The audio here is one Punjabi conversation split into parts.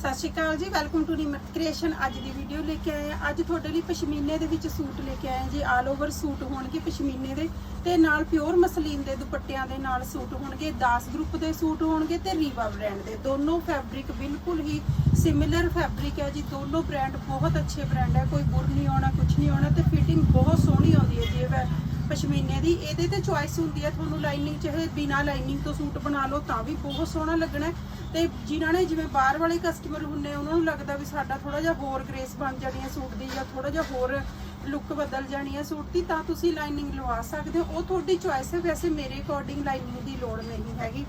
ਸਤਿ ਸ਼੍ਰੀ ਅਕਾਲ ਜੀ ਵੈਲਕਮ ਟੂ ਨੀਮਤ ਕ੍ਰੀਏਸ਼ਨ ਅੱਜ ਦੀ ਵੀਡੀਓ ਲੈ ਕੇ ਆਏ ਆ ਅੱਜ ਤੁਹਾਡੇ ਲਈ ਪਸ਼ਮੀਨੇ ਦੇ ਵਿੱਚ ਸੂਟ ਲੈ ਕੇ ਆਏ ਜੀ। ਆਲ ਓਵਰ ਸੂਟ ਹੋਣਗੇ ਪਸ਼ਮੀਨੇ ਦੇ ਤੇ ਨਾਲ ਪਿਓਰ ਮਸਲੀਨ ਦੇ ਦੁਪੱਟਿਆਂ ਦੇ ਨਾਲ ਸੂਟ ਹੋਣਗੇ 10 ਗਰੁੱਪ ਦੇ ਸੂਟ ਹੋਣਗੇ ਤੇ ਰੀਵਾ ਬ੍ਰਾਂਡ ਦੇ। ਦੋਨੋਂ ਫੈਬਰਿਕ ਬਿਲਕੁਲ ਹੀ ਸਿਮਿਲਰ ਫੈਬਰਿਕ ਹੈ ਜੀ। ਦੋਨੋਂ ਬ੍ਰਾਂਡ ਬਹੁਤ ਅੱਛੇ ਬ੍ਰਾਂਡ ਹੈ। ਕੋਈ ਬੁਰ ਨਹੀਂ ਆਉਣਾ ਕੁਝ ਨਹੀਂ ਆਉਣਾ ਤੇ ਫਿਟਿੰਗ ਬਹੁਤ ਸੋਹਣੀ ਆਉਂਦੀ ਹੈ ਜੀ ਵੈ ਪਸ਼ਮੀਨੇ ਦੀ, ਇਹਦੇ ਤੇ ਚੁਆਇਸ ਹੁੰਦੀ ਹੈ ਤੁਹਾਨੂੰ ਲਾਈਨਿੰਗ ਚਾਹੇ ਬਿਨਾ ਲਾਈਨਿੰਗ ਤੋਂ ਸੂਟ ਬਣਾ ਲਓ ਤਾਂ ਵੀ ਬਹੁਤ ਸੋਹਣਾ ਲੱਗਣਾ ਹੈ। ਤੇ ਜਿਨ੍ਹਾਂ ਨੇ ਜਿਵੇਂ ਬਾਹਰ ਵਾਲੇ ਕਸਟਮਰ ਹੁੰਨੇ ਉਹਨਾਂ ਨੂੰ ਲੱਗਦਾ ਵੀ ਸਾਡਾ ਥੋੜਾ ਜਿਹਾ ਹੋਰ ਗ੍ਰੇਸ ਬਣ ਜਾਣੀ ਹੈ ਸੂਟ ਦੀ ਜਾਂ ਥੋੜਾ ਜਿਹਾ ਹੋਰ ਲੁੱਕ ਬਦਲ ਜਾਣੀ ਹੈ ਸੂਟ ਦੀ, ਤਾਂ ਤੁਸੀਂ ਲਾਈਨਿੰਗ ਲਵਾ ਸਕਦੇ ਹੋ ਉਹ ਤੁਹਾਡੀ ਚੁਆਇਸ ਹੈ, ਵੈਸੇ ਮੇਰੇ ਅਕੋਰਡਿੰਗ ਲਾਈਨਿੰਗ ਦੀ ਲੋੜ ਨਹੀਂ ਹੈਗੀ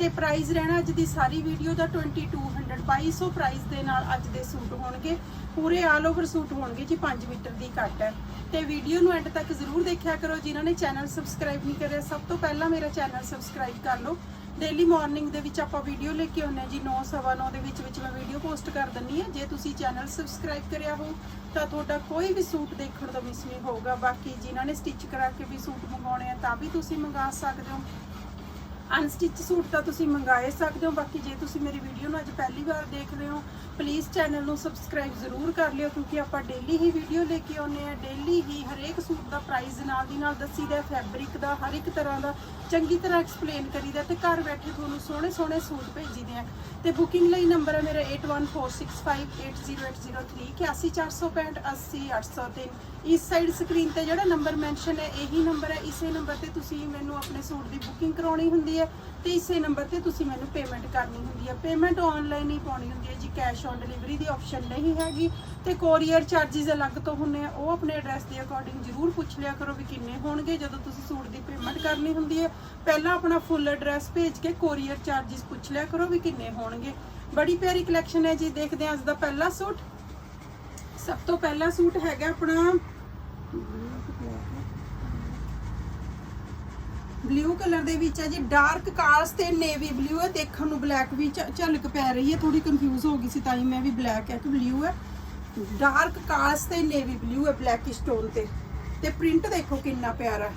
ਤੇ ਪ੍ਰਾਈਸ ਰਹਿਣਾ ਅੱਜ ਦੀ ਸਾਰੀ ਵੀਡੀਓ ਦਾ 2200 2200 ਪ੍ਰਾਈਸ ਦੇ ਨਾਲ ਅੱਜ ਦੇ ਸੂਟ ਹੋਣਗੇ। ਪੂਰੇ ਆਲ ਓਵਰ ਸੂਟ ਹੋਣਗੇ ਜੀ 5 ਮੀਟਰ ਦੀ ਕੱਟ ਹੈ। ਤੇ ਵੀਡੀਓ ਨੂੰ ਐਂਡ ਤੱਕ ਜ਼ਰੂਰ ਦੇਖਿਆ ਕਰੋ, ਜਿਨ੍ਹਾਂ ਨੇ ਚੈਨਲ ਸਬਸਕ੍ਰਾਈਬ ਨਹੀਂ ਕਰਿਆ, ਸਭ ਤੋਂ ਪਹਿਲਾਂ ਮੇਰਾ ਚੈਨਲ ਸਬਸਕ੍ਰਾਈਬ ਕਰ ਲਓ। ਡੇਲੀ ਮਾਰਨਿੰਗ ਦੇ ਵਿੱਚ ਆਪਾਂ ਵੀਡੀਓ ਲੈ ਕੇ ਆਉਂਦੇ ਹਾਂ ਜੀ 9:09 ਦੇ ਵਿੱਚ ਵਿੱਚ ਮੈਂ ਵੀਡੀਓ ਪੋਸਟ ਕਰ ਦਿੰਨੀ ਹੈ। ਜੇ ਤੁਸੀਂ ਚੈਨਲ ਸਬਸਕ੍ਰਾਈਬ ਕਰਿਆ ਹੋ, ਤਾਂ ਤੁਹਾਡਾ ਕੋਈ ਵੀ ਸੂਟ ਦੇਖਣ ਤੋਂ ਮਿਸ ਨਹੀਂ ਹੋਊਗਾ। ਬਾਕੀ ਜਿਨ੍ਹਾਂ ਨੇ ਸਟਿਚ ਕਰਾ ਕੇ ਵੀ ਸੂਟ ਮੰਗਾਉਣੇ ਆ, ਤਾਂ ਵੀ ਤੁਸੀਂ ਮੰਗਾ ਸਕਦੇ ਹੋ। ਅਨਸਟਿਚ ਸੂਟ ਤਾਂ ਤੁਸੀਂ ਮੰਗਾਏ ਸਕਦੇ ਹੋ, ਬਾਕੀ ਜੇ ਤੁਸੀਂ ਮੇਰੀ ਵੀਡੀਓ ਨੂੰ ਅੱਜ ਪਹਿਲੀ ਵਾਰ ਦੇਖ ਰਹੇ ਹੋ ਪਲੀਜ਼ ਚੈਨਲ ਨੂੰ ਸਬਸਕ੍ਰਾਈਬ ਜ਼ਰੂਰ ਕਰ ਲਿਓ, ਕਿਉਂਕਿ ਆਪਾਂ ਡੇਲੀ ਹੀ ਵੀਡੀਓ ਲੈ ਕੇ ਆਉਂਦੇ ਆ ਡੇਲੀ ਹੀ ਹਰੇਕ ਸੂਟ ਦਾ ਪ੍ਰਾਈਸ ਨਾਲ ਦੀ ਨਾਲ ਦੱਸੀਦਾ ਫੈਬਰਿਕ ਦਾ, ਹਰ ਇੱਕ ਤਰ੍ਹਾਂ ਦਾ, ਚੰਗੀ ਤਰ੍ਹਾਂ ਐਕਸਪਲੇਨ ਕਰੀਦਾ ਤੇ ਘਰ ਬੈਠੇ ਤੁਹਾਨੂੰ ਸੋਹਣੇ ਸੋਹਣੇ ਸੂਟ ਭੇਜੀਦੇ ਆ ਤੇ ਬੁਕਿੰਗ ਲਈ ਨੰਬਰ ਹੈ ਮੇਰਾ 8146580803 80465 ਇਸ ਸਾਈਡ ਸਕਰੀਨ ਤੇ ਜਿਹੜਾ ਨੰਬਰ ਮੈਂਸ਼ਨ ਹੈ, ਇਹੀ ਨੰਬਰ ਹੈ। ਇਸੇ ਨੰਬਰ ਤੇ ਤੁਸੀਂ ਮੈਨੂੰ ਆਪਣੇ ਸੂਟ ਦੀ ਬੁਕਿੰਗ ਕਰਾਉਣੀ ਹੁੰਦੀ ਹੈ ਤੇ ਇਸੇ ਨੰਬਰ ਤੇ ਤੁਸੀਂ ਮੈਨੂੰ ਪੇਮੈਂਟ ਕਰਨੀ ਹੁੰਦੀ ਹੈ। ਪੇਮੈਂਟ ਆਨਲਾਈਨ ਹੀ ਪਾਉਣੀ ਹੁੰਦੀ ਹੈ ਜੀ ਕੈਸ਼ ਔਨ ਡਿਲੀਵਰੀ ਦੀ ਆਪਸ਼ਨ ਨਹੀਂ ਹੈਗੀ ਤੇ ਕੋਰੀਅਰ ਚਾਰजेस ਅਲੱਗ ਤੋਂ ਹੁੰਨੇ ਆ। ਉਹ ਆਪਣੇ ਐਡਰੈਸ ਦੇ ਅਕੋਰਡਿੰਗ ਜ਼ਰੂਰ ਪੁੱਛ ਲਿਆ ਕਰੋ ਵੀ ਕਿੰਨੇ ਹੋਣਗੇ ਜਦੋਂ ਤੁਸੀਂ ਸੂਟ ਦੀ ਪੇਮੈਂਟ ਕਰਨੀ ਹੁੰਦੀ ਹੈ। ਪਹਿਲਾਂ ਆਪਣਾ ਫੁੱਲ ਐਡਰੈਸ ਭੇਜ ਕੇ ਕੋਰੀਅਰ ਚਾਰजेस ਪੁੱਛ ਲਿਆ ਕਰੋ ਵੀ ਕਿੰਨੇ ਹੋਣਗੇ। ਬੜੀ ਪਿਆਰੀ ਕਲੈਕਸ਼ਨ ਹੈ ਜੀ, ਦੇਖਦੇ ਹਾਂ ਅੱਜ ਦਾ ਪਹਿਲਾ ਸੂਟ। ਸਭ ਤੋਂ ਪਹਿਲਾ ਸੂਟ ਹੈਗਾ ਆਪਣਾ, ਬਲੂ ਕਲਰ ਦੇ ਵਿੱਚ ਹੈ ਜੀ, ਡਾਰਕ ਕਾਲਸ ਤੇ ਨੇਵੀ ਬਲੂ ਹੈ, ਦੇਖਣ ਨੂੰ ਬਲੈਕ ਵੀ ਝਲਕ ਪੈ ਰਹੀ ਹੈ ਥੋੜੀ ਕਨਫਿਊਜ਼ ਹੋ ਗਈ ਸੀ ਤਾਂ ਹੀ ਮੈਂ ਵੀ ਬਲੈਕ ਹੈ ਕਿ ਬਲੂ ਹੈ। ਡਾਰਕ ਕਾਲਸ ਤੇ ਨੇਵੀ ਬਲੂ ਹੈ, ਬਲੈਕ ਸਟੋਨ ਤੇ। ਤੇ ਪ੍ਰਿੰਟ ਦੇਖੋ ਕਿੰਨਾ ਪਿਆਰਾ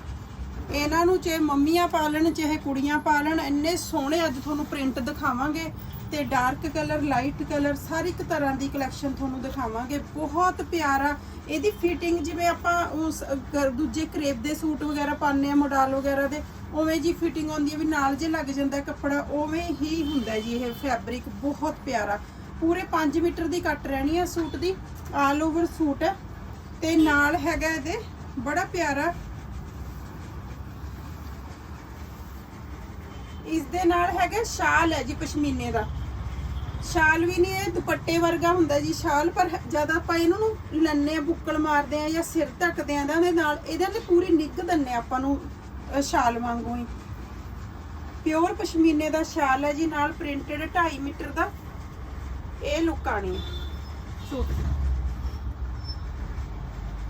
ਇਹਨਾਂ ਨੂੰ ਚਾਹੇ ਮੰਮੀਆਂ ਪਾਲਣ, ਚਾਹੇ ਕੁੜੀਆਂ ਪਾਲਣ, ਇੰਨੇ ਸੋਹਣੇ ਅੱਜ ਤੁਹਾਨੂੰ ਪ੍ਰਿੰਟ ਦਿਖਾਵਾਂਗੇ। ਤੇ ਡਾਰਕ ਕਲਰ, ਲਾਈਟ ਕਲਰ ਸਾਰੀ ਇੱਕ ਤਰ੍ਹਾਂ ਦੀ ਕਲੈਕਸ਼ਨ ਤੁਹਾਨੂੰ ਦਿਖਾਵਾਂਗੇ। ਬਹੁਤ ਪਿਆਰਾ ਇਹਦੀ ਫਿਟਿੰਗ ਜਿਵੇਂ ਆਪਾਂ ਉਸ ਦੂਜੇ ਕਰੇਪ ਦੇ ਸੂਟ ਵਗੈਰਾ ਪਾਉਂਦੇ ਆ ਮੋਡਲ ਵਗੈਰਾ ਦੇ, ਉਵੇਂ ਜੀ ਫਿਟਿੰਗ ਆਉਂਦੀ ਹੈ ਵੀ ਨਾਲ ਜੇ ਲੱਗ ਜਾਂਦਾ ਕੱਪੜਾ, ਉਵੇਂ ਹੀ ਹੁੰਦਾ ਜੀ ਇਹ ਫੈਬਰਿਕ ਬਹੁਤ ਪਿਆਰਾ। ਪੂਰੇ 5 ਮੀਟਰ ਦੀ ਕੱਟ ਰਹਿਣੀ ਹੈ ਸੂਟ ਦੀ ਆਲ ਓਵਰ ਸੂਟ ਹੈ। ਤੇ ਨਾਲ ਹੈਗਾ ਇਹਦੇ, ਬੜਾ ਪਿਆਰਾ ਇਸ ਦੇ ਨਾਲ ਹੈਗਾ ਸ਼ਾਲ ਹੈ ਜੀ ਪਸ਼ਮੀਨੇ ਦਾ। ਸ਼ਾਲ ਵੀ ਨਹੀਂ, ਇਹ ਦੁਪੱਟੇ ਵਰਗਾ ਹੁੰਦਾ ਜੀ ਸ਼ਾਲ ਪਰ ਜਦ ਆਪਾਂ ਇਹਨਾਂ ਨੂੰ ਲੰਨੇ ਆ, ਬੁੱਕਲ ਮਾਰਦੇ ਆ ਜਾਂ ਸਿਰ ਢੱਕਦੇ ਆ ਇਹਦੇ ਉਹਦੇ ਨਾਲ ਇਹਦੇ ਤੇ ਪੂਰੀ ਨਿੱਘ ਦਿੰਨੇ ਆ ਆਪਾਂ ਨੂੰ ਸ਼ਾਲ ਵਾਂਗੂ ਹੀ। ਪਿਓਰ ਪਸ਼ਮੀਨੇ ਦਾ ਸ਼ਾਲ ਹੈ ਜੀ, ਨਾਲ ਪ੍ਰਿੰਟਡ 2.5 ਮੀਟਰ ਦਾ। ਇਹ ਲੁੱਕ ਆਣੀ ਹੈ। ਸੂਟ। ਦੀ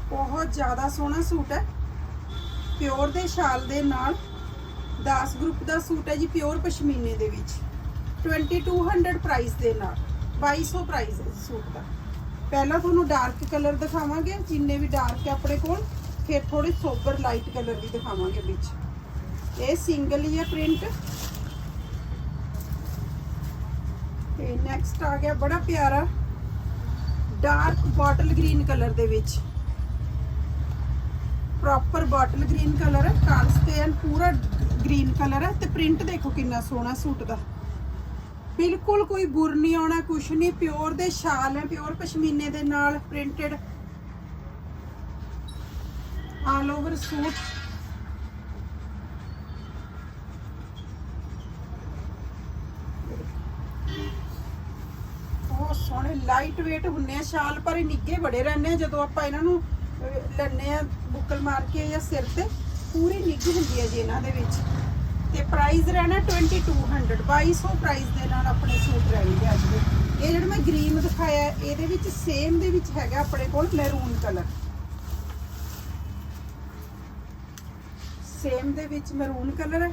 ਬਹੁਤ ਜ਼ਿਆਦਾ ਸੋਹਣਾ ਸੂਟ ਹੈ। ਪਿਓਰ ਦੇ ਸ਼ਾਲ ਦੇ ਨਾਲ। ਦਾਸ ਗਰੁੱਪ ਦਾ ਸੂਟ ਹੈ ਜੀ ਪਿਓਰ ਪਸ਼ਮੀਨੇ ਦੇ ਵਿੱਚ। 2200 ਪ੍ਰਾਈਸ ਦੇ ਨਾਲ 2200 ਪ੍ਰਾਈਸ ਹੈ ਸੂਟ ਦਾ। ਪਹਿਲਾਂ ਤੁਹਾਨੂੰ ਡਾਰਕ ਕਲਰ ਦਿਖਾਵਾਂਗੇ, ਜਿੰਨੇ ਵੀ ਡਾਰਕ ਹੈ ਆਪਣੇ ਕੋਲ, ਫਿਰ ਥੋੜੇ ਸੋਬਰ ਲਾਈਟ ਕਲਰ ਵੀ ਦਿਖਾਵਾਂਗੇ ਵਿੱਚ। ਇਹ ਸਿੰਗਲ ਹੀ ਹੈ ਪ੍ਰਿੰਟ ਤੇ ਨੈਕਸਟ ਆ ਗਿਆ ਬੜਾ ਪਿਆਰਾ ਡਾਰਕ ਬੋਟਲ ਗ੍ਰੀਨ ਕਲਰ ਦੇ ਵਿੱਚ। ਪ੍ਰੋਪਰ ਬੋਟਲ ਗ੍ਰੀਨ ਕਲਰ ਹੈ ਕਾਲਸ ਤੇ ਐਨ ਪੂਰਾ ਗ੍ਰੀਨ ਕਲਰ ਹੈ ਤੇ ਪ੍ਰਿੰਟ ਦੇਖੋ ਕਿੰਨਾ ਸੋਹਣਾ ਸੂਟ ਦਾ। ਬਿਲਕੁਲ ਕੋਈ ਬੁਰ ਨਹੀਂ ਆਉਣਾ ਕੁਛ ਨਹੀਂ ਪਿਓਰ ਦੇ ਸ਼ਾਲ ਹੈ ਪਿਓਰ ਪਸ਼ਮੀਨੇ ਦੇ ਨਾਲ ਪ੍ਰਿੰਟਡ ਆਲ ਓਵਰ ਸੂਟ। ਬਹੁਤ ਸੋਹਣੇ ਲਾਈਟ weight ਹੁੰਨੇ ਆ ਸ਼ਾਲ ਪਰ ਇਹ ਨਿੱਗੇ ਬੜੇ ਰਹਿੰਦੇ ਆ ਜਦੋਂ ਆਪਾਂ ਇਹਨਾਂ ਨੂੰ ਅਹ, ਲੈਂਦੇ ਆ ਬੁੱਕਲ ਮਾਰ ਕੇ ਜਾਂ ਸਿਰ ਤੇ। ਪੂਰੀ ਨਿੱਘ ਹੁੰਦੀ ਹੈ ਜੀ ਇਹਨਾਂ ਦੇ ਵਿੱਚ। ਤੇ ਪ੍ਰਾਈਸ ਰਹਿਣਾ 2200 2200 ਪ੍ਰਾਈਸ ਦੇ ਨਾਲ ਆਪਣੇ ਸੂਟ ਰਹਿਣਗੇ ਅੱਜ ਦੇ। ਇਹ ਜਿਹੜਾ ਮੈਂ ਗ੍ਰੀਨ ਦਿਖਾਇਆ, ਇਹਦੇ ਵਿੱਚ ਸੇਮ ਦੇ ਵਿੱਚ ਹੈਗਾ ਆਪਣੇ ਕੋਲ ਮੈਰੂਨ ਕਲਰ ਸੇਮ ਦੇ ਵਿੱਚ ਮੈਰੂਨ ਕਲਰ ਹੈ।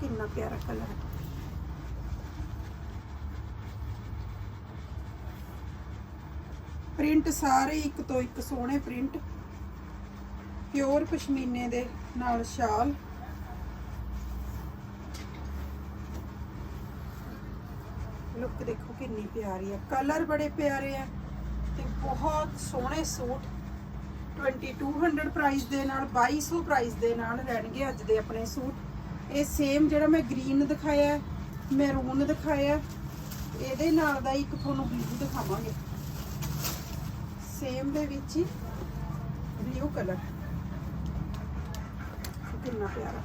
ਕਿੰਨਾ ਪਿਆਰਾ ਕਲਰ ਹੈ। ਪ੍ਰਿੰਟ ਸਾਰੇ ਇੱਕ ਤੋਂ ਇੱਕ ਸੋਹਣੇ ਪ੍ਰਿੰਟ ਪਿਓਰ ਪਸ਼ਮੀਨੇ ਦੇ ਨਾਲ ਸ਼ਾਲ। ਲੁੱਕ ਦੇਖੋ ਕਿੰਨੀ ਪਿਆਰੀ ਹੈ ਕਲਰ ਬੜੇ ਪਿਆਰੇ ਆ ਤੇ ਬਹੁਤ ਸੋਹਣੇ ਸੂਟ। 2200 ਪ੍ਰਾਈਸ ਦੇ ਨਾਲ 2200 ਪ੍ਰਾਈਸ ਦੇ ਨਾਲ ਰਹਿਣਗੇ ਅੱਜ ਦੇ ਆਪਣੇ ਸੂਟ। ਇਹ ਸੇਮ ਜਿਹੜਾ ਮੈਂ ਗ੍ਰੀਨ ਦਿਖਾਇਆ ਮੈਰੂਨ ਦਿਖਾਇਆ ਇਹਦੇ ਨਾਲ ਦਾ ਇੱਕ ਤੁਹਾਨੂੰ ਬਲੂ ਦਿਖਾਵਾਂਗੇ। ਸੇਮ ਦੇ ਵਿੱਚ ਹੀ ਬਲੂ ਕਲਰ ਕਿੰਨਾ ਪਿਆਰਾ।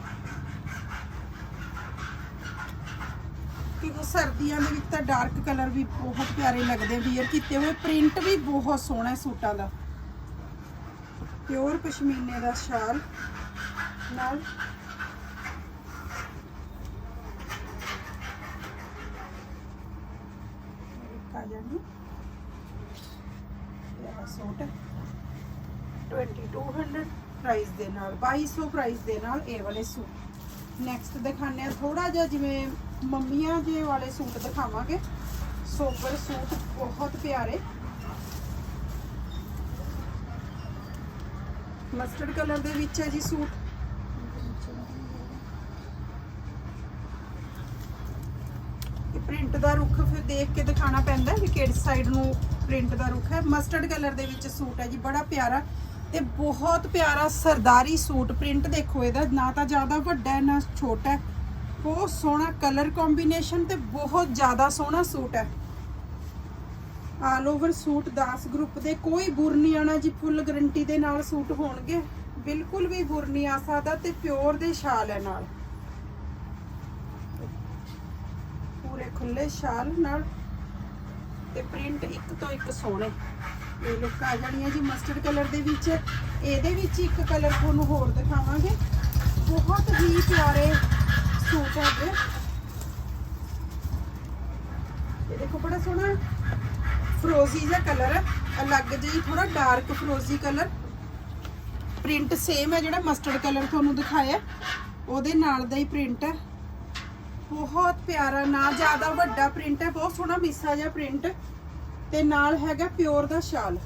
ਕਿਉਂਕਿ ਸਰਦੀਆਂ ਦੇ ਵਿੱਚ ਤਾਂ ਡਾਰਕ ਕਲਰ ਵੀ ਬਹੁਤ ਪਿਆਰੇ ਲੱਗਦੇ ਵੀਅਰ ਕੀਤੇ ਹੋਏ ਪ੍ਰਿੰਟ ਵੀ ਬਹੁਤ ਸੋਹਣਾ ਹੈ ਸੂਟਾਂ ਦਾ। ਪਿਓਰ ਪਸ਼ਮੀਨੇ ਦਾ ਸ਼ਾਲ ਨਾਲ ਇੱਕ ਆ ਜਾਣੀ ਇਹ ਸੂਟ ਹੈ 2200 ਪ੍ਰਾਈਸ ਦੇ ਨਾਲ 2200 ਪ੍ਰਾਈਸ ਦੇ ਨਾਲ ਇਹ ਵਾਲੇ ਸੂਟ। ਨੈਕਸਟ ਦਿਖਾਣੇ ਆ ਥੋੜਾ ਜਿਹਾ ਜਿਵੇਂ ਮੰਮੀਆਂ ਜੇ ਵਾਲੇ ਸੂਟ ਦਿਖਾਵਾਂਗੇ। ਸੋਬਰ ਸੂਟ ਬਹੁਤ ਪਿਆਰੇ। ਮਸਟਰਡ ਕਲਰ ਦੇ ਵਿੱਚ ਹੈ ਜੀ ਸੂਟ। ਪ੍ਰਿੰਟ ਦਾ ਰੁੱਖ ਫਿਰ ਦੇਖ ਕੇ ਦਿਖਾਣਾ ਪੈਂਦਾ ਵੀ ਕਿਹੜੀ ਸਾਈਡ ਨੂੰ ਪ੍ਰਿੰਟ ਦਾ ਰੁੱਖ ਹੈ। ਮਸਟਰਡ ਕਲਰ ਦੇ ਵਿੱਚ ਸੂਟ ਹੈ ਜੀ, ਬੜਾ ਪਿਆਰਾ। ਤੇ ਬਹੁਤ ਪਿਆਰਾ ਸਰਦਾਰੀ ਸੂਟ ਪ੍ਰਿੰਟ ਦੇਖੋ ਇਹਦਾ, ਨਾ ਤਾਂ ਜ਼ਿਆਦਾ ਵੱਡਾ ਨਾ ਛੋਟਾ ਬਹੁਤ ਸੋਹਣਾ ਕਲਰ ਕੰਬੀਨੇਸ਼ਨ ਤੇ ਬਹੁਤ ਜ਼ਿਆਦਾ ਸੋਹਣਾ ਸੂਟ ਹੈ। ਆਲ ਓਵਰ ਸੂਟ ਦਾਸ ਗਰੁੱਪ ਦੇ, ਕੋਈ ਬੁਰ ਨਹੀਂ ਆਣਾ ਜੀ ਫੁੱਲ ਗਰੰਟੀ ਦੇ ਨਾਲ ਸੂਟ ਹੋਣਗੇ, ਬਿਲਕੁਲ ਵੀ ਬੁਰ ਨਹੀਂ ਆ ਸਕਦਾ ਤੇ ਪਿਓਰ ਦੇ ਸ਼ਾਲ ਹੈ ਨਾਲ। ਪੂਰੇ ਖੁੱਲੇ ਸ਼ਾਲ ਨਾਲ ਤੇ ਪ੍ਰਿੰਟ ਇੱਕ ਤੋਂ ਇੱਕ ਸੋਹਣੇ। ਇਹ ਲੁੱਕ ਆ ਜਾਣੀ ਹੈ ਜੀ ਮਸਟਰਡ ਕਲਰ ਦੇ ਵਿੱਚ। ਇਹਦੇ ਵਿੱਚ ਇੱਕ ਕਲਰ ਤੁਹਾਨੂੰ ਹੋਰ ਦਿਖਾਵਾਂਗੇ। ਬਹੁਤ ਹੀ ਪਿਆਰੇ ਸੂਟ ਹੈਗੇ ਇਹ। ਦੇਖੋ ਬੜਾ ਸੋਹਣਾ ਫਰੋਜ਼ੀ ਜਿਹਾ ਕਲਰ ਅਲੱਗ ਜਿਹੀ ਥੋੜਾ ਡਾਰਕ ਫਰੋਜ਼ੀ ਕਲਰ ਪ੍ਰਿੰਟ ਸੇਮ ਹੈ ਜਿਹੜਾ ਮਸਟਰਡ ਕਲਰ ਤੁਹਾਨੂੰ ਦਿਖਾਇਆ। ਉਹਦੇ ਨਾਲ ਦਾ ਹੀ ਪ੍ਰਿੰਟ ਹੈ ਬਹੁਤ ਪਿਆਰਾ, ਨਾ ਜ਼ਿਆਦਾ ਵੱਡਾ ਪ੍ਰਿੰਟ ਹੈ ਬਹੁਤ ਸੋਹਣਾ ਮਿੱਸਾ ਜਿਹਾ ਪ੍ਰਿੰਟ ਤੇ ਨਾਲ ਹੈਗਾ ਪਿਓਰ ਦਾ ਸ਼ਾਲ।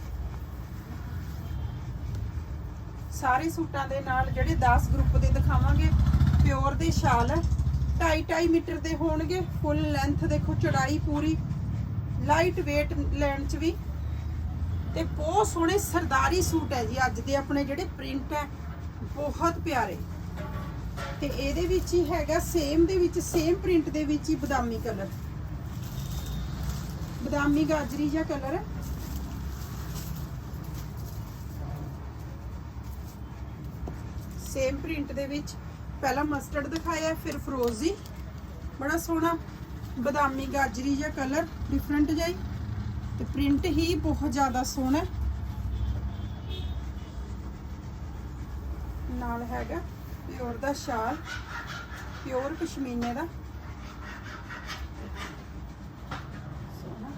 ਸਾਰੇ ਸੂਟਾਂ ਦੇ ਨਾਲ ਜਿਹੜੇ 10 ਗਰੁੱਪ ਦੇ ਦਿਖਾਵਾਂਗੇ, ਪਿਓਰ ਦੇ ਸ਼ਾਲ ਹੈ 2.5 ਮੀਟਰ ਦੇ ਹੋਣਗੇ ਫੁੱਲ ਲੈਂਥ ਦੇਖੋ, ਚੜਾਈ ਪੂਰੀ ਲਾਈਟ weight ਲੈਣ ਚ ਵੀ। ਤੇ ਬਹੁਤ ਸੋਹਣੇ ਸਰਦਾਰੀ ਸੂਟ ਹੈ ਜੀ, ਅੱਜ ਦੇ ਆਪਣੇ ਜਿਹੜੇ ਪ੍ਰਿੰਟ ਹੈ, ਬਹੁਤ ਪਿਆਰੇ। ਤੇ ਇਹਦੇ ਵਿੱਚ ਹੀ ਹੈਗਾ ਸੇਮ ਦੇ ਵਿੱਚ ਸੇਮ ਪ੍ਰਿੰਟ ਦੇ ਵਿੱਚ ਹੀ ਬਦਾਮੀ ਕਲਰ ਬਦਾਮੀ, ਗਾਜਰੀ ਜਿਹਾ ਕਲਰ? ਸੇਮ ਪ੍ਰਿੰਟ ਦੇ ਵਿੱਚ। ਪਹਿਲਾਂ ਮਸਟਰਡ ਦਿਖਾਇਆ, ਫਿਰ ਫਰੋਜ਼ੀ ਬੜਾ ਸੋਹਣਾ। ਬਦਾਮੀ, ਗਾਜਰੀ ਜਿਹਾ ਕਲਰ ਡਿਫਰੈਂਟ ਜਿਹਾ ਹੀ। ਤੇ ਪ੍ਰਿੰਟ ਹੀ ਬਹੁਤ ਜ਼ਿਆਦਾ ਸੋਹਣਾ ਨਾਲ ਹੈਗਾ ਪਿਓਰ ਦਾ ਸ਼ਾਲ, ਪਿਓਰ ਪਸ਼ਮੀਨੇ ਦਾ ਸੋਹਣਾ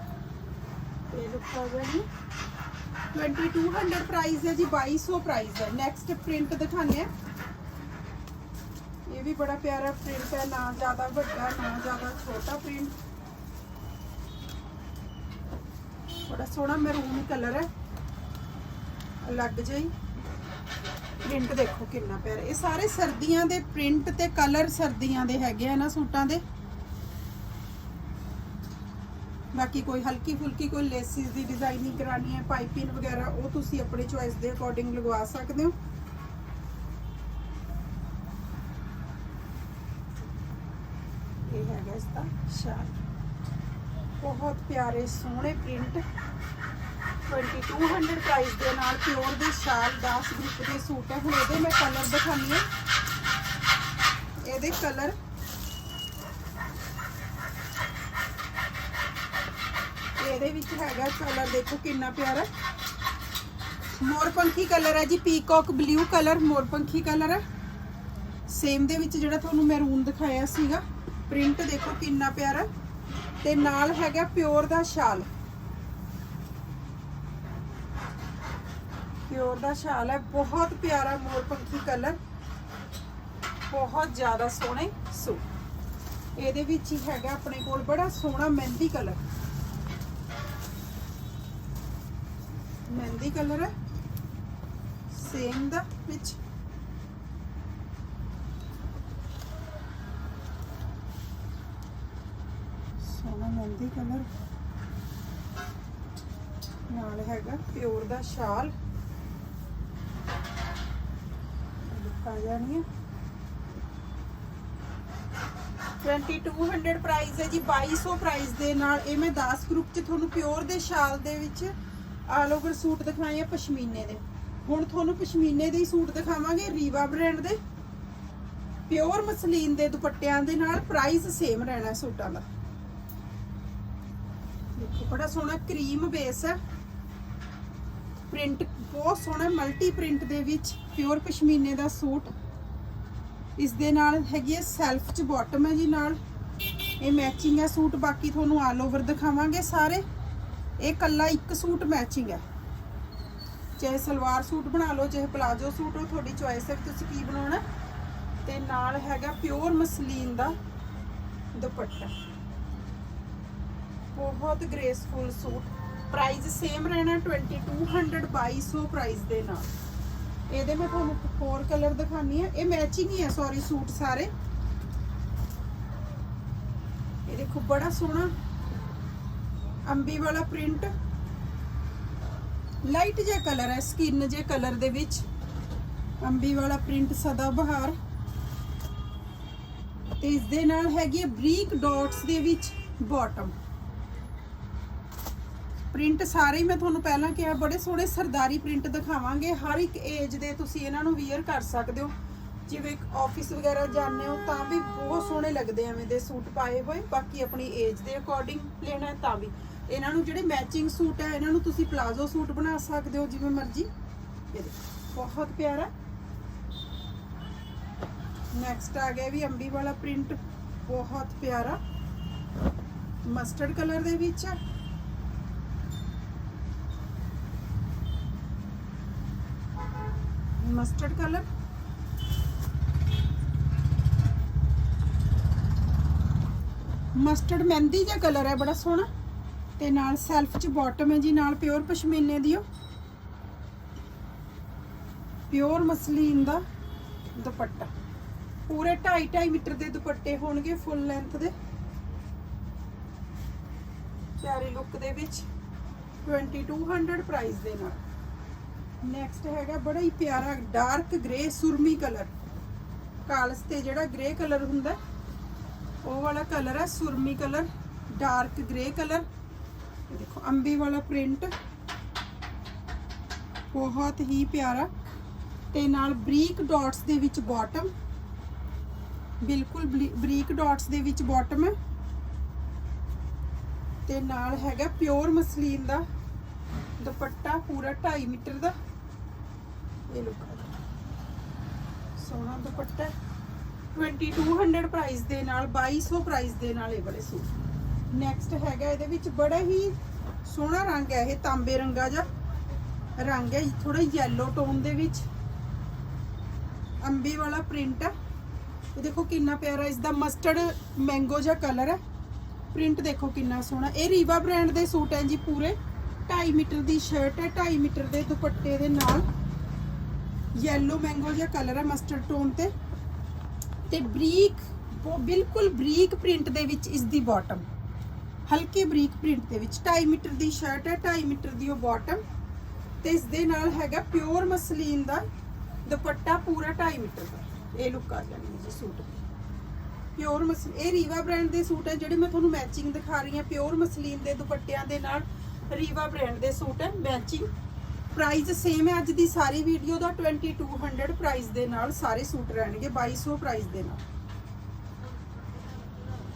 ਇਹ ਲੁੱਕ ਆ ਜੀ 2200 ਪ੍ਰਾਈਸ ਹੈ ਜੀ 2200 ਪ੍ਰਾਈਸ ਹੈ। ਨੈਕਸਟ ਪ੍ਰਿੰਟ ਦਿਖਾਣੇ ਆ ਇਹ ਵੀ ਬੜਾ ਪਿਆਰਾ ਪ੍ਰਿੰਟ ਹੈ, ਨਾ ਜ਼ਿਆਦਾ ਵੱਡਾ, ਨਾ ਜ਼ਿਆਦਾ ਛੋਟਾ ਪ੍ਰਿੰਟ ਬੜਾ ਸੋਹਣਾ ਮੈਰੂਨ ਕਲਰ ਹੈ। ਅਲੱਗ ਜਿਹੀ ਪ੍ਰਿੰਟ ਦੇਖੋ ਕਿੰਨਾ ਪਿਆਰਾ। ਇਹ ਸਾਰੇ ਸਰਦੀਆਂ ਦੇ ਪ੍ਰਿੰਟ ਤੇ ਕਲਰ ਸਰਦੀਆਂ ਦੇ ਹੈਗੇ ਆ ਨਾ ਸੂਟਾਂ ਦੇ। ਬਾਕੀ ਕੋਈ ਹਲਕੀ ਫੁਲਕੀ ਕੋਈ ਲੇਸਿਸ ਦੀ ਡਿਜ਼ਾਈਨਿੰਗ ਕਰਾਣੀ ਹੈ ਪਾਈਪਿੰਗ ਵਗੈਰਾ, ਉਹ ਤੁਸੀਂ ਆਪਣੀ ਚੁਆਇਸ ਦੇ ਅਕੋਰਡਿੰਗ ਲਗਵਾ ਸਕਦੇ ਹੋ। ਇਹ ਹੈਗਾ ਇਸ ਦਾ ਸ਼ਾਲ। ਬਹੁਤ ਪਿਆਰੇ ਸੋਹਣੇ ਪ੍ਰਿੰਟ 2200 ਪ੍ਰਾਈਸ ਦੇ ਨਾਲ ਪਿਓਰ ਦੇ ਸ਼ਾਲ 10 ਗਰੁੱਪ ਦੇ ਸੂਟ ਹੈ। ਹੁਣ ਇਹਦੇ ਮੈਂ ਕਲਰ ਦਿਖਾਣੀ ਹੈ। ਇਹਦੇ ਕਲਰ ਇਹਦੇ ਵਿੱਚ ਹੈਗਾ ਕਲਰ ਦੇਖੋ ਕਿੰਨਾ ਪਿਆਰਾ। ਮੋਰਪੰਖੀ ਕਲਰ ਹੈ ਜੀ ਪੀਕੌਕ ਬਲੂ ਕਲਰ ਮੋਰਪੰਖੀ ਕਲਰ ਹੈ। ਸੇਮ ਦੇ ਵਿੱਚ ਜਿਹੜਾ ਤੁਹਾਨੂੰ ਮੈਰੂਨ ਦਿਖਾਇਆ ਸੀਗਾ ਪ੍ਰਿੰਟ ਦੇਖੋ ਕਿੰਨਾ ਪਿਆਰਾ। ਤੇ ਨਾਲ ਹੈਗਾ ਪਿਓਰ ਦਾ ਸ਼ਾਲ। ਪਿਓਰ ਦਾ ਸ਼ਾਲ ਹੈ, ਬਹੁਤ ਪਿਆਰਾ ਮੋਰਪੰਖੀ ਕਲਰ ਬਹੁਤ ਜ਼ਿਆਦਾ ਸੋਹਣੇ ਸੂਟ। ਇਹਦੇ ਵਿੱਚ ਹੀ ਹੈਗਾ ਆਪਣੇ ਕੋਲ ਬੜਾ ਸੋਹਣਾ ਮਹਿੰਦੀ ਕਲਰ ਮਹਿੰਦੀ ਕਲਰ ਹੈ। ਸੇਮ ਦਾ ਵਿੱਚ। ਸੋਹਣਾ ਮਹਿੰਦੀ ਕਲਰ। ਨਾਲ ਹੈਗਾ ਪਿਓਰ ਦਾ ਸ਼ਾਲ। ਲੁੱਕ ਆ ਜਾਣੀ ਹੈ। 2200 ਪ੍ਰਾਈਸ ਹੈ ਜੀ। 2200 ਪ੍ਰਾਈਸ ਦੇ ਨਾਲ ਇਹ ਮੈਂ 10 ਗਰੁੱਪ ਚ ਤੁਹਾਨੂੰ ਪਿਓਰ ਦੇ ਸ਼ਾਲ ਦੇ ਵਿੱਚ ਆਲ ਓਵਰ ਸੂਟ ਦਿਖਾਏ ਆ ਪਸ਼ਮੀਨੇ ਦੇ। ਹੁਣ ਤੁਹਾਨੂੰ ਪਸ਼ਮੀਨੇ ਦੇ ਹੀ ਸੂਟ ਦਿਖਾਵਾਂਗੇ, ਰੀਵਾ ਬ੍ਰਾਂਡ ਦੇ। ਪਿਓਰ ਮਸਲੀਨ ਦੇ ਦੁਪੱਟਿਆਂ ਦੇ ਨਾਲ ਪ੍ਰਾਈਸ ਸੇਮ ਰਹਿਣਾ ਸੂਟਾਂ ਦਾ। ਦੇਖੋ, ਬੜਾ ਸੋਹਣਾ ਕਰੀਮ ਬੇਸ ਹੈ। ਪ੍ਰਿੰਟ ਬਹੁਤ ਸੋਹਣਾ ਮਲਟੀ ਪ੍ਰਿੰਟ ਦੇ ਵਿੱਚ ਪਿਓਰ ਪਸ਼ਮੀਨੇ ਦਾ ਸੂਟ। ਇਸ ਦੇ ਨਾਲ ਹੈਗੀ ਹੈ ਸੈਲਫ ਚ ਬਾਟਮ ਹੈ ਜੀ ਨਾਲ। ਇਹ ਮੈਚਿੰਗ ਹੈ ਸੂਟ, ਬਾਕੀ ਤੁਹਾਨੂੰ ਆਲ ਓਵਰ ਦਿਖਾਵਾਂਗੇ ਸਾਰੇ। ਇਹ ਕੱਲਾ ਇੱਕ ਸੂਟ ਮੈਚਿੰਗ ਹੈ। ਚਾਹੇ ਸਲਵਾਰ ਸੂਟ ਬਣਾ ਲਓ, ਚਾਹੇ ਪਲਾਜੋ ਸੂਟ, ਉਹ ਤੁਹਾਡੀ ਚੋਇਸ ਹੈ ਕਿ ਤੁਸੀਂ ਕੀ ਬਣਾਉਣਾ ਤੇ ਨਾਲ ਹੈਗਾ ਪਿਓਰ ਮਸਲੀਨ ਦਾ ਦੁਪੱਟਾ। ਬਹੁਤ ਗ੍ਰੇਸਫੁਲ ਸੂਟ। ਪ੍ਰਾਈਸ ਸੇਮ ਰਹਿਣਾ 2200 2200 ਪ੍ਰਾਈਸ ਦੇ ਨਾਲ। ਇਹਦੇ ਮੈਂ ਤੁਹਾਨੂੰ ਹੋਰ ਕਲਰ ਦਿਖਾਨੀ ਆ ਇਹ ਮੈਚਿੰਗ ਹੀ ਹੈ ਸੌਰੀ ਸੂਟ ਸਾਰੇ। ਇਹ ਦੇਖੋ ਬੜਾ ਸੋਹਣਾ ਅੰਬੀ ਵਾਲਾ ਪ੍ਰਿੰਟ। ਲਾਈਟ ਜਿਹਾ ਕਲਰ ਹੈ, ਸਕਿਨ ਜੇ ਕਲਰ ਦੇ ਵਿੱਚ। ਅੰਬੀ ਵਾਲਾ ਪ੍ਰਿੰਟ ਸਦਾ ਬਹਾਰ। ਤੇ ਇਸ ਦੇ ਨਾਲ ਹੈਗੀ ਬਰੀਕ ਡਾਟਸ ਦੇ ਵਿੱਚ ਬਾਟਮ। ਪ੍ਰਿੰਟ ਸਾਰੇ ਮੈਂ ਤੁਹਾਨੂੰ ਪਹਿਲਾਂ ਕਿਹਾ, ਬੜੇ ਸੋਹਣੇ ਸਰਦਾਰੀ ਪ੍ਰਿੰਟ ਦਿਖਾਵਾਂਗੇ। ਹਰ ਇੱਕ ਏਜ ਦੇ ਤੁਸੀਂ ਇਹਨਾਂ ਨੂੰ ਵੀਅਰ ਕਰ ਸਕਦੇ ਹੋ। ਜਿਵੇਂ ਆਫਿਸ ਵਗੈਰਾ ਜਾਂਦੇ ਹੋ, ਤਾਂ ਵੀ ਬਹੁਤ ਸੋਹਣੇ ਲੱਗਦੇ ਐਵੇਂ ਦੇ ਸੂਟ ਪਾਏ ਹੋਏ। ਬਾਕੀ ਆਪਣੀ ਏਜ ਦੇ ਅਕੋਰਡਿੰਗ ਲੈਣਾ ਤਾਂ ਵੀ। ਇਹਨਾਂ ਨੂੰ ਜਿਹੜੇ ਮੈਚਿੰਗ ਸੂਟ ਹੈ, ਇਹਨਾਂ ਨੂੰ ਤੁਸੀਂ ਪਲਾਜ਼ੋ ਸੂਟ ਬਣਾ ਸਕਦੇ ਹੋ ਜਿਵੇਂ ਮਰਜ਼ੀ। ਇਹ ਬਹੁਤ ਪਿਆਰਾ। ਨੈਕਸਟ ਆ ਗਿਆ ਵੀ ਅੰਬੀ ਵਾਲਾ ਪ੍ਰਿੰਟ ਬਹੁਤ ਪਿਆਰਾ। ਮਸਟਰਡ ਕਲਰ ਦੇ ਵਿੱਚ ਹੈ। ਮਸਟਰਡ ਕਲਰ ਮਸਟਰਡ ਮਹਿੰਦੀ ਜਿਹਾ ਕਲਰ ਹੈ, ਬੜਾ ਸੋਹਣਾ। ਤੇ ਨਾਲ ਸੈਲਫ ਚ ਬਾਟਮ ਹੈ ਜੀ, ਨਾਲ ਪਿਓਰ ਪਸ਼ਮੀਨੇ ਦੀ ਉਹ ਪਿਓਰ ਮਸਲੀਨ ਦਾ ਦੁਪੱਟਾ। ਪੂਰੇ 2.5 2.5 ਮੀਟਰ ਦੇ ਦੁਪੱਟੇ ਹੋਣਗੇ ਫੁੱਲ ਲੈਂਥ ਦੇ। ਪਿਆਰੀ ਲੁੱਕ ਦੇ ਵਿੱਚ 2200 ਪ੍ਰਾਈਸ ਦੇ ਨਾਲ। ਨੈਕਸਟ ਹੈਗਾ ਬੜਾ ਹੀ ਪਿਆਰਾ ਡਾਰਕ ਗ੍ਰੇ ਸੁਰਮੀ ਕਲਰ ਕਾਲਸ ਤੇ ਜਿਹੜਾ ਗ੍ਰੇ ਕਲਰ ਹੁੰਦਾ, ਉਹ ਵਾਲਾ ਕਲਰ ਹੈ ਸੁਰਮੀ ਕਲਰ ਡਾਰਕ ਗ੍ਰੇ ਕਲਰ ਦੇਖੋ, ਅੰਬੀ ਵਾਲਾ ਪ੍ਰਿੰਟ ਬਹੁਤ ਹੀ ਪਿਆਰਾ ਤੇ ਨਾਲ ਬਰੀਕ ਡਾਟਸ ਦੇ ਵਿੱਚ ਬਾਟਮ ਬਿਲਕੁਲ ਬਰੀਕ ਡਾਟਸ ਦੇ ਵਿੱਚ ਬਾਟਮ ਹੈ। ਤੇ ਨਾਲ ਹੈਗਾ ਪਿਓਰ ਮਸਲੀਨ ਦਾ ਦੁਪੱਟਾ, ਪੂਰਾ 2.5 ਮੀਟਰ ਦਾ। ਇਹ ਲੁੱਕ ਸੋਹਣਾ ਦੁਪੱਟਾ 2200 ਪ੍ਰਾਈਸ ਦੇ ਨਾਲ 2200 ਪ੍ਰਾਈਸ ਦੇ ਨਾਲ ਇਹ ਬੜੇ ਸੂਟ। ਨੈਕਸਟ ਹੈਗਾ ਇਹਦੇ ਵਿੱਚ ਬੜਾ ਹੀ ਸੋਹਣਾ ਰੰਗ ਹੈ ਇਹ ਤਾਂਬੇ ਰੰਗਾ ਜਿਹਾ। ਰੰਗ ਹੈ ਥੋੜਾ ਯੈਲੋ ਟੋਨ ਦੇ ਵਿੱਚ। ਅੰਬੀ ਵਾਲਾ ਪ੍ਰਿੰਟ ਹੈ। ਇਹ ਦੇਖੋ ਕਿੰਨਾ ਪਿਆਰਾ ਇਸ ਦਾ ਮਸਟਰਡ ਮੈਂਗੋ ਜਿਹਾ ਕਲਰ ਹੈ। ਪ੍ਰਿੰਟ ਦੇਖੋ ਕਿੰਨਾ ਸੋਹਣਾ। ਇਹ ਰੀਵਾ ਬ੍ਰਾਂਡ ਦੇ ਸੂਟ ਹੈ ਜੀ ਪੂਰੇ। 2.5 ਮੀਟਰ ਦੀ ਸ਼ਰਟ ਹੈ 2.5 ਮੀਟਰ ਦੇ ਦੁਪੱਟੇ ਦੇ ਨਾਲ। ਯੈਲੋ ਮੈਂਗੋ ਜਿਹਾ ਕਲਰ ਹੈ ਮਸਟਰਡ ਟੋਨ ਤੇ। ਤੇ ਬਰੀਕ, ਉਹ ਬਿਲਕੁਲ ਬਰੀਕ ਪ੍ਰਿੰਟ ਦੇ ਵਿੱਚ ਇਸ ਦੀ ਬਾਟਮ ਹਲਕੇ ਬਰੀਕ ਪ੍ਰਿੰਟ ਦੇ ਵਿੱਚ 2.5 ਮੀਟਰ ਦੀ ਸ਼ਰਟ ਹੈ 2.5 ਮੀਟਰ ਦੀ ਉਹ ਬਾਟਮ। ਤੇ ਇਸ ਦੇ ਨਾਲ ਹੈਗਾ ਪਿਓਰ ਮਸਲੀਨ ਦਾ ਦੁਪੱਟਾ ਪੂਰਾ 2.5 ਮੀਟਰ ਦਾ। ਇਹ ਲੁੱਕ ਆ ਜਾਣੀ ਜੀ ਸੂਟ ਪਿਓਰ ਮਸਲ ਇਹ ਰੀਵਾ ਬ੍ਰਾਂਡ ਦੇ ਸੂਟ ਹੈ, ਜਿਹੜੇ ਮੈਂ ਤੁਹਾਨੂੰ ਮੈਚਿੰਗ ਦਿਖਾ ਰਹੀ ਹਾਂ। ਪਿਓਰ ਮਸਲੀਨ ਦੇ ਦੁਪੱਟਿਆਂ ਦੇ ਨਾਲ ਰੀਵਾ ਬ੍ਰਾਂਡ ਦੇ ਸੂਟ ਹੈ ਮੈਚਿੰਗ ਪ੍ਰਾਈਸ ਸੇਮ ਹੈ ਅੱਜ ਦੀ ਸਾਰੀ ਵੀਡੀਓ ਦਾ 2200 ਪ੍ਰਾਈਸ ਦੇ ਨਾਲ ਸਾਰੇ ਸੂਟ ਰਹਿਣਗੇ 2200 ਪ੍ਰਾਈਸ ਦੇ ਨਾਲ।